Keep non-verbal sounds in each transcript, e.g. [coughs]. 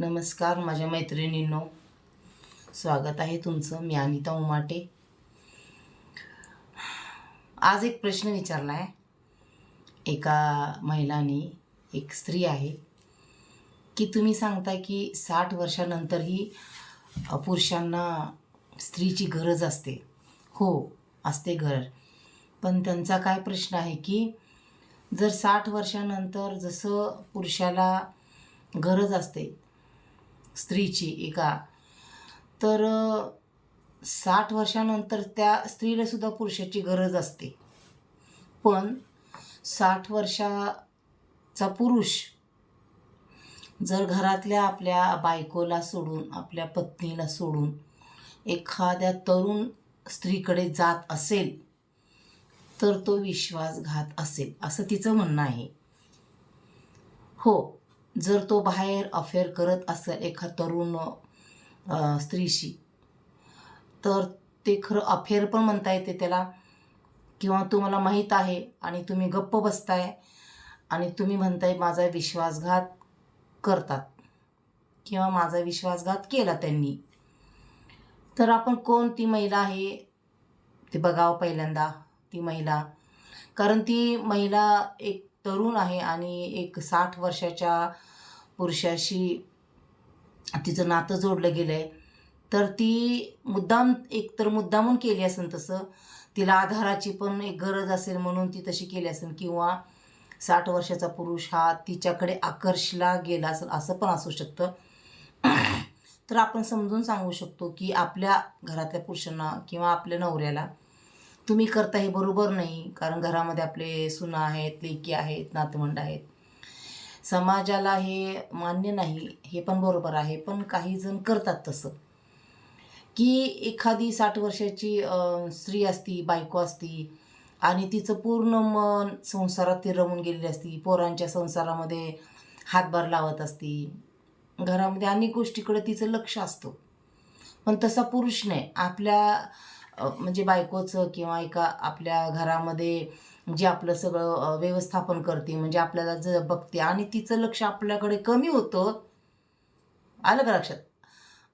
नमस्कार माझ्या मैत्रिणींनो. स्वागत आहे तुमचं. मी अनिता उमाटे. आज एक प्रश्न विचारला आहे एका महिलाने एक स्त्री आहे. की तुम्ही सांगताय की साठ वर्षानंतरही पुरुषांना स्त्रीची गरज असते. हो असते गरज. पण त्यांचा काय प्रश्न आहे की जर साठ वर्षानंतर जसं पुरुषाला गरज असते स्त्रीची एका. तर साठ वर्षानंतर त्या स्त्रीला सुद्धा पुरुषाची गरज असते. पण साठ वर्षाचा पुरुष जर घरातल्या आपल्या बायकोला सोडून आपल्या पत्नीला सोडून एखाद्या तरुण स्त्रीकडे जात असेल तर तो विश्वासघात असेल असं तिचं म्हणणं आहे. हो जर तो बाहेर अफेअर करत असेल एका तरुण स्त्रीशी तर ते खरं अफेअर पण म्हणता येते त्याला किंवा तुम्हाला माहीत आहे आणि तुम्ही गप्प बसताय आणि तुम्ही म्हणताय माझा विश्वासघात करतात किंवा माझा विश्वासघात केला त्यांनी. तर आपण कोण ती महिला आहे ते बघावं पहिल्यांदा ती महिला. कारण ती महिला एक तरुण आहे आणि एक साठ वर्षाच्या पुरुषाशी तिचं नातं जोडलं गेलं आहे तर ती मुद्दाम एक तर मुद्दामून केली असेल तसं तिला आधाराची पण एक गरज असेल म्हणून ती तशी केली असेल किंवा साठ वर्षाचा पुरुष हा तिच्याकडे आकर्षला गेला असेल असं पण असू शकतं. तर आपण समजून सांगू शकतो की आपल्या घरातल्या पुरुषांना किंवा आपल्या नवऱ्याला तुम्ही करता हे बरोबर नाही. कारण घरामध्ये आपले सुना आहेत लेकी आहेत नातवंड आहेत. समाजाला हे मान्य नाही हे पण बरोबर आहे. पण काही जण करतात तसं. की एखादी साठ वर्षाची स्त्री असती बायको असती आणि तिचं पूर्ण मन संसारात ती रमून गेलेली असती पोरांच्या संसारामध्ये हातभार लावत असती. घरामध्ये अनेक गोष्टीकडे तिचं लक्ष असतं. पण तसा पुरुष नाही. आपल्या म्हणजे बायकोचं किंवा एका आपल्या घरामध्ये जे आपलं सगळं व्यवस्थापन करते म्हणजे आपल्याला ज बघते आणि तिचं लक्ष आपल्याकडे कमी होतं आलं का लक्षात?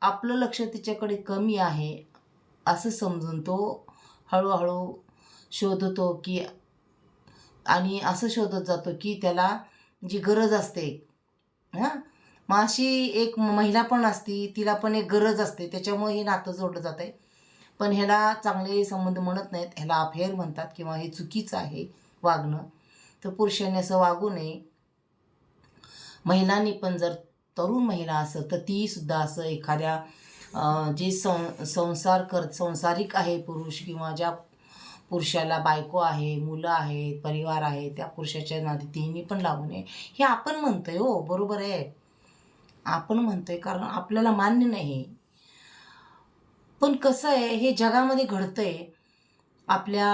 आपलं लक्ष तिच्याकडे कमी आहे असं समजून तो हळूहळू शोधतो की आणि असं शोधत जातो की त्याला जी गरज असते हां? मग अशी एक महिला पण असती तिला पण एक गरज असते त्याच्यामुळे हे नातं जोडलं जात आहे पण ह्याला चांगले संबंध म्हणत नाहीत. ह्याला अफेअर म्हणतात किंवा हे चुकीचं आहे वागणं. तर पुरुषांनी असं वागू नये. महिलांनी पण जर तरुण महिला असं तर तीसुद्धा असं एखाद्या जे सं संसार कर संसारिक आहे पुरुष किंवा ज्या पुरुषाला बायको आहे मुलं आहेत परिवार आहे त्या पुरुषाच्या नादी तिन्ही पण लागू नये. हे आपण म्हणतोय हो बरोबर आहे. आपण म्हणतोय कारण आपल्याला मान्य नाही. पण कसं आहे हे जगामध्ये घडतंय आपल्या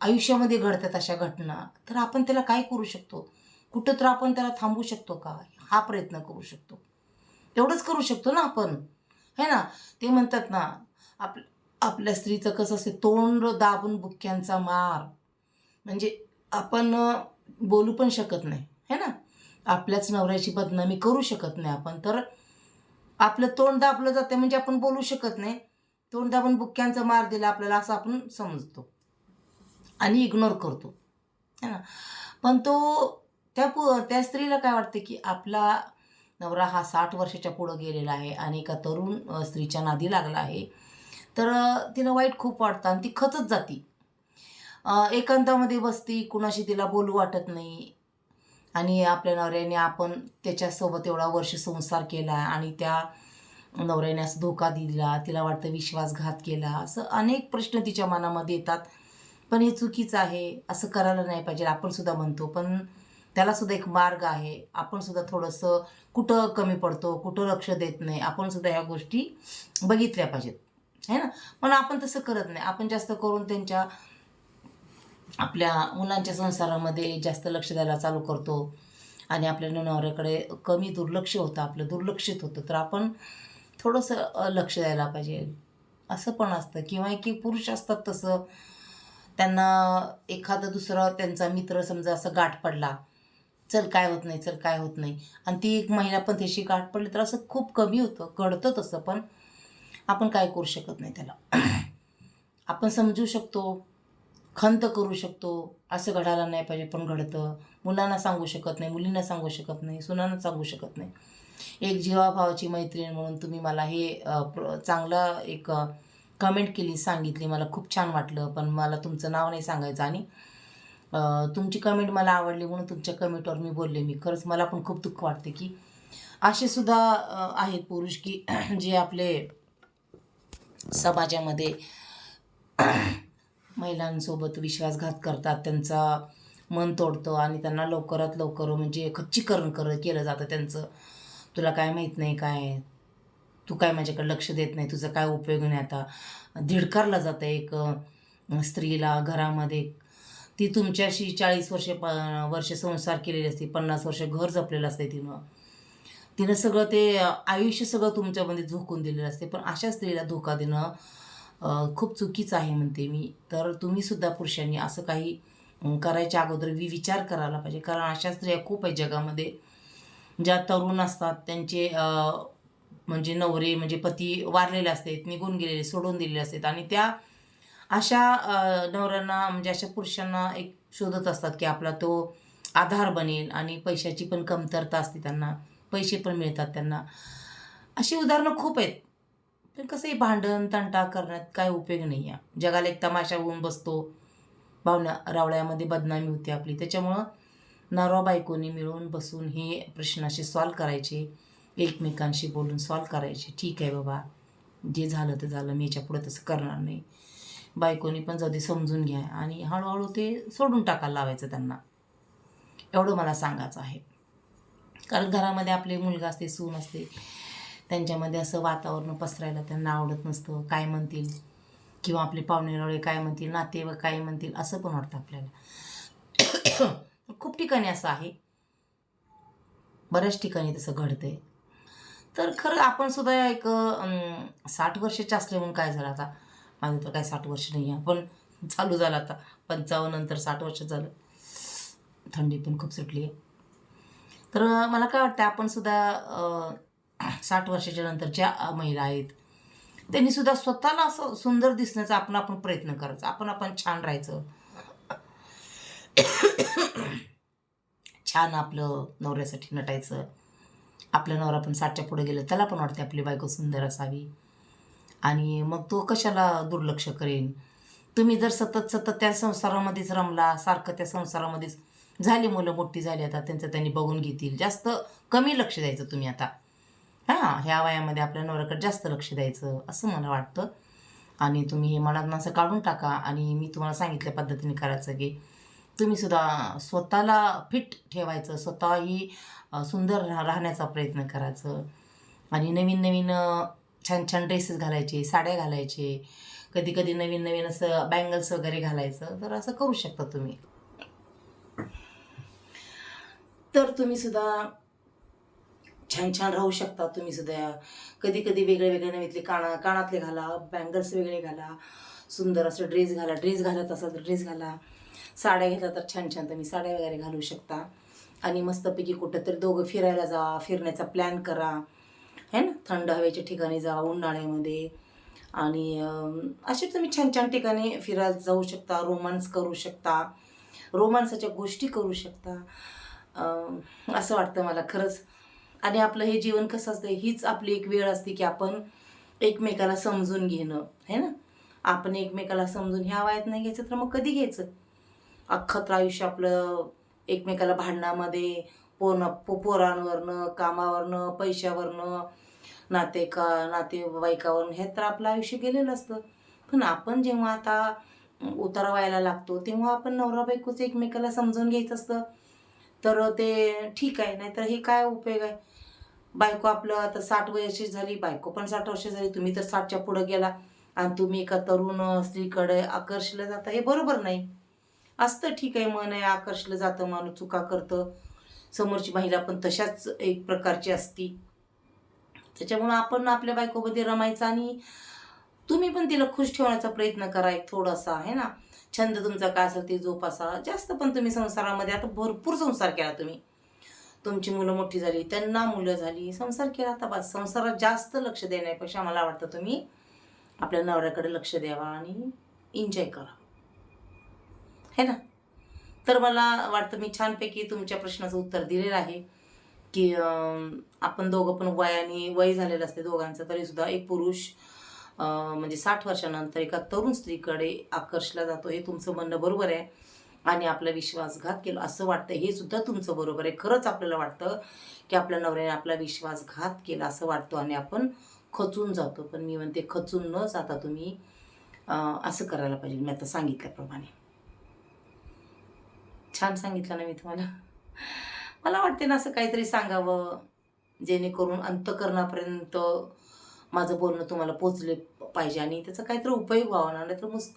आयुष्यामध्ये घडतात अशा घटना तर आपण त्याला काय करू शकतो? कुठं तर आपण त्याला थांबू शकतो का? हा प्रयत्न करू शकतो. तेवढंच करू शकतो ना आपण. है ना? ते म्हणतात ना आप आपल्या स्त्रीचं कसं असते तोंड दाबून बुक्क्यांचा मार. म्हणजे आपण बोलू पण शकत नाही. है ना? आपल्याच नवऱ्याची बदनामी करू शकत नाही आपण. तर आपलं तोंड दाबलं जाते म्हणजे आपण बोलू शकत नाही. तोंड दाबून बुक्क्यांचा मार दिला आपल्याला असं आपण समजतो. आणि इग्नोर करतो. है ना? पण तो त्या पु त्या स्त्रीला काय वाटते की आपला नवरा हा साठ वर्षाच्या पुढं गेलेला आहे आणि एका तरुण स्त्रीच्या नादी लागला आहे. तर तिला वाईट खूप वाटतं आणि ती खचत जाती. एकांतामध्ये बसती कुणाशी तिला बोलू वाटत नाही. आणि आपल्या नवऱ्याने आपण त्याच्यासोबत एवढा वर्ष संसार केला आणि त्या नवऱ्याने असं धोका दिला तिला वाटतं विश्वासघात केला असं अनेक प्रश्न तिच्या मनामध्ये येतात. पण हे चुकीचं आहे असं करायला नाही पाहिजे आपण सुद्धा म्हणतो. पण त्याला सुद्धा एक मार्ग आहे. आपण सुद्धा थोडंसं कुठं कमी पडतो कुठं लक्ष देत नाही आपण सुद्धा ह्या गोष्टी बघितल्या पाहिजेत. है ना? पण आपण तसं करत नाही. आपण जास्त करून त्यांच्या आपल्या मुलांच्या संसारामध्ये जास्त लक्ष द्यायला चालू करतो. आणि आपल्या नवऱ्याकडे कमी दुर्लक्ष होतं आपलं दुर्लक्षित होतं. तर आपण थोडंसं लक्ष द्यायला पाहिजे. असं पण असतं. किंवा की पुरुष असतात तसं. त्यांना एखादं दुसरं त्यांचा मित्र समजा असं गाठ पडला. चल काय होत नाही चल काय होत नाही. आणि ती एक महिला पण त्याशी गाठ पडली तर असं खूप कमी होतं. घडतं तसं पण आपण काय करू शकत नाही त्याला. आपण समजू शकतो. खंत करू शकतो असं घडायला नाही पाहिजे पण घडतं. मुलांना सांगू शकत नाही मुलींना सांगू शकत नाही सुनांना सांगू शकत नाही. एक जीवाभावाची मैत्रीण म्हणून तुम्ही मला हे चांगलं चांगला एक कमेंट केली सांगितली. मला खूप छान वाटलं पण मला तुमचं नाव नाही सांगायचं आणि तुमची कमेंट मला आवडली म्हणून तुमच्या कमेंटवर मी बोलले मी. खरंच मला पण खूप दुःख वाटते की असे सुद्धा आहेत पुरुष की [clears throat] जे आपले समाजामध्ये महिलांसोबत विश्वासघात करतात त्यांचा मन तोडतं आणि त्यांना लवकरात लवकर म्हणजे खच्चीकरण कर केलं जातं त्यांचं. तुला काय माहीत नाही काय? तू काय माझ्याकडे लक्ष देत नाही? तुझा काय उपयोग नाही आता? धिडकारला जातं एक स्त्रीला घरामध्ये. ती तुमच्याशी चाळीस वर्षे प वर्ष संसार केलेली असते पन्नास वर्ष घर जपलेलं असते तिनं. तिनं सगळं ते आयुष्य सगळं तुमच्यामध्ये झोकून दिलेलं असते पण अशा स्त्रीला धोका देणं खूप चुकीचं आहे म्हणते मी. तर तुम्हीसुद्धा पुरुषांनी असं काही करायच्या अगोदर वि विचार करायला पाहिजे. कारण अशा स्त्रिया खूप आहेत जगामध्ये. ज्या तरुण असतात त्यांचे म्हणजे नवरे म्हणजे पती वारलेले असतात निघून गेलेले सोडून दिलेले असतात. आणि त्या अशा नवऱ्यांना म्हणजे अशा पुरुषांना एक शोधत असतात की आपला तो आधार बनेल आणि पैशाची पण कमतरता असते त्यांना. पैसे पण मिळतात त्यांना. अशी उदाहरणं खूप आहेत. पण कसं आहे भांडण तंटा करण्यात काय उपयोग नाही आहे. जगाला एक तमाशा होऊन बसतो. भावना रावळ्यामध्ये बदनामी होते आपली. त्याच्यामुळं नवरा बायकोनी मिळून बसून हे प्रश्नाशी सॉल्व करायचे. एकमेकांशी बोलून सॉल्व करायचे. ठीक आहे बाबा. जे झालं ते झालं. मी याच्यापुढे तसं करणार नाही. बायकोनी पण जाऊ दे समजून घ्या. आणि हळूहळू ते सोडून टाकायला लावायचं त्यांना. एवढं मला सांगायचं आहे. कारण घरामध्ये आपले मुलगा असते सून असते. त्यांच्यामध्ये असं वातावरण पसरायला त्यांना आवडत नसतं. काय म्हणतील? किंवा आपले पाहुणेरावळे काय म्हणतील? नातेवाईक काय म्हणतील? असं पण वाटतं आपल्याला. [coughs] खूप ठिकाणी असं आहे. बऱ्याच ठिकाणी तसं घडतंय. तर खरं आपण सुद्धा एक साठ वर्षाचे असले म्हणून काय झालं आता? माझं तर काय साठ वर्ष नाही आहे पण चालू झालं आता. पंचावन्न नंतर साठ वर्ष झालं. थंडी पण खूप सुटली आहे तर मला काय वाटतं आपण सुद्धा साठ वर्षाच्या नंतरच्या महिला आहेत. त्यांनी सुद्धा स्वतःला असं सुंदर दिसण्याचा आपण आपण प्रयत्न करायचा. आपण आपण छान राहायचं. छान आपलं नवऱ्यासाठी नटायचं. आपला नवरा पण साठच्या पुढे गेलं त्याला पण वाटते आपली बायको सुंदर असावी. आणि मग तो कशाला दुर्लक्ष करेन? तुम्ही जर सतत सतत त्या संसारामध्येच रमला सारखं त्या संसारामध्येच झाली मुलं मोठी झाली आता त्यांचं त्यांनी बघून घेतील. जास्त कमी लक्ष द्यायचं तुम्ही आता. हां ह्या वयामध्ये आपल्या नवऱ्याकडे जास्त लक्ष द्यायचं असं मला वाटतं. आणि तुम्ही हे मनातून असं काढून टाका आणि मी तुम्हाला सांगितल्या पद्धतीने करायचं की तुम्ही सुद्धा स्वतःला फिट ठेवायचं स्वतःही सुंदर राह राहण्याचा प्रयत्न करायचं. आणि नवीन नवीन छान छान ड्रेसेस घालायचे साड्या घालायचे. कधी कधी नवीन नवीन असं बँगल्स वगैरे घालायचं. तर असं करू शकता तुम्ही. तर तुम्ही सुद्धा छान छान राहू शकता तुम्ही सुद्धा. कधी कधी वेगळे वेगळे नवीतले काना कानातले घाला बँगल्स वेगळे घाला सुंदर असं ड्रेस घाला ड्रेस घालत असाल तर ड्रेस घाला. साड्या घेतल्या तर छान छान तुम्ही साड्या वगैरे घालू शकता. आणि मस्तपैकी कुठं तरी दोघं फिरायला जा फिरण्याचा प्लॅन करा. है ना? थंड हवेच्या ठिकाणी जा उन्हाळ्यामध्ये. आणि असे तुम्ही छान छान ठिकाणी फिरायला जाऊ शकता रोमांस करू शकता. रोमांसाच्या गोष्टी करू शकता. असं वाटतं मला खरंच. आणि आपलं हे जीवन कसं असतं हीच आपली एक वेळ असते की आपण एकमेकाला समजून घेणं है ना? आपण एकमेकाला समजून ह्या वयात नाही घ्यायचं तर मग कधी घ्यायचं? अख्खं तर आयुष्य आपलं एकमेकाला भांडणामध्ये पोन पो पोरांवरनं कामावरनं पैशावरनं नातेका नातेवाईकावरनं हे तर आपलं आयुष्य गेलेलं असतं. पण आपण जेव्हा आता उतारा लागतो तेव्हा आपण नवरा बायकोच एकमेकाला समजून घ्यायचं असतं. तर ते ठीक आहे नाहीतर हे काय उपयोग आहे? बायको आपलं आता साठ वयाची झाली बायको पण साठ वर्ष झाली तुम्ही तर साठच्या पुढं गेला. आणि तुम्ही एका तरुण स्त्रीकडे आकर्षलं जाता हे बरोबर नाही. असतं ठीक आहे मन आहे आकर्षलं जातं माणूस चुका करतं. समोरची महिला पण तशाच एक प्रकारची असती. त्याच्यामुळं आपण आपल्या बायकोमध्ये रमायचं आणि तुम्ही पण तिला खुश ठेवण्याचा प्रयत्न करा एक थोडासा आहे ना? छंद तुमचा काय असेल ते जोपासा. जास्त पण तुम्ही संसारामध्ये आता भरपूर संसार केला तुम्ही. तुमची मुलं मोठी झाली त्यांना मुलं झाली संसार केला आता बस. संसारात जास्त लक्ष देण्यापेक्षा मला वाटतं तुम्ही आपल्या नवऱ्याकडे लक्ष द्यावा आणि एन्जॉय करा. है ना? तर मला वाटतं मी छानपैकी तुमच्या प्रश्नाचं उत्तर दिलेलं आहे की अं, आपण दोघं पण वयाने वय झालेलं असते दोघांचं तरीसुद्धा एक पुरुष अं, म्हणजे साठ वर्षानंतर एका तरुण स्त्रीकडे आकर्षला जातो हे तुमचं म्हणणं बरोबर आहे. आणि आपला विश्वासघात केला. असं वाटतं. हे सुद्धा तुमचं बरोबर आहे. खरंच आपल्याला वाटतं की आपल्या नवऱ्याने आपला विश्वासघात केला असं वाटतो आणि आपण खचून जातो. पण मी म्हणते खचून न जाता तुम्ही असं करायला पाहिजे. मी आता सांगितल्याप्रमाणे. छान सांगितलं ना मी तुम्हाला. मला वाटते ना असं काहीतरी सांगावं जेणेकरून अंतकरणापर्यंत माझं बोलणं तुम्हाला पोचले पाहिजे आणि त्याचा काहीतरी उपयोग व्हावा ना. नाहीतर मुस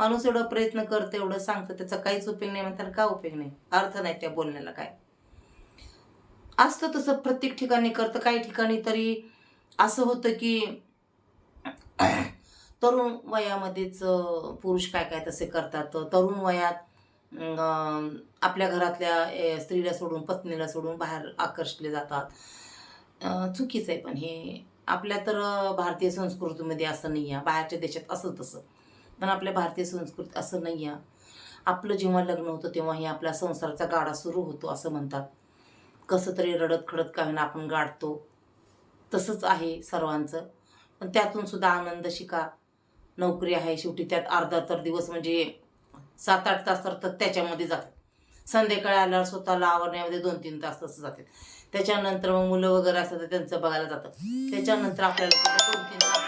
माणूस एवढा प्रयत्न करतो एवढं सांगतं त्याचा काहीच उपयोग नाही म्हणतात का उपयोग नाही? अर्थ नाही त्या बोलण्याला काय? असतं तसं प्रत्येक ठिकाणी करतं काही ठिकाणी तरी असं होतं की [clears throat] तरुण वयामध्येच पुरुष काय काय तसे करतात? तरुण वयात आपल्या घरातल्या स्त्रीला सोडून पत्नीला सोडून बाहेर आकर्षले जातात. चुकीचं आहे पण हे. आपल्या तर भारतीय संस्कृतीमध्ये असं नाही आहे बाहेरच्या देशात असं तसं. पण आपल्या भारतीय संस्कृती असं नाही आहे आपलं जेव्हा लग्न होतं तेव्हा हे आपला संसाराचा गाडा सुरू होतो असं म्हणतात. कसं तरी रडत खडत का होईना आपण गाडतो. तसंच आहे सर्वांचं. पण त्यातून सुद्धा आनंद शिका. नोकरी आहे शेवटी त्यात अर्धा तर दिवस म्हणजे सात आठ तास तर तर त्याच्यामध्ये जातात. संध्याकाळी आल्यावर स्वतःला आवरण्यामध्ये दोन तीन तास तसं जातात. त्याच्यानंतर मग मुलं वगैरे असतात तर त्यांचं बघायला जातं त्याच्यानंतर आपल्याला दोन तीन तास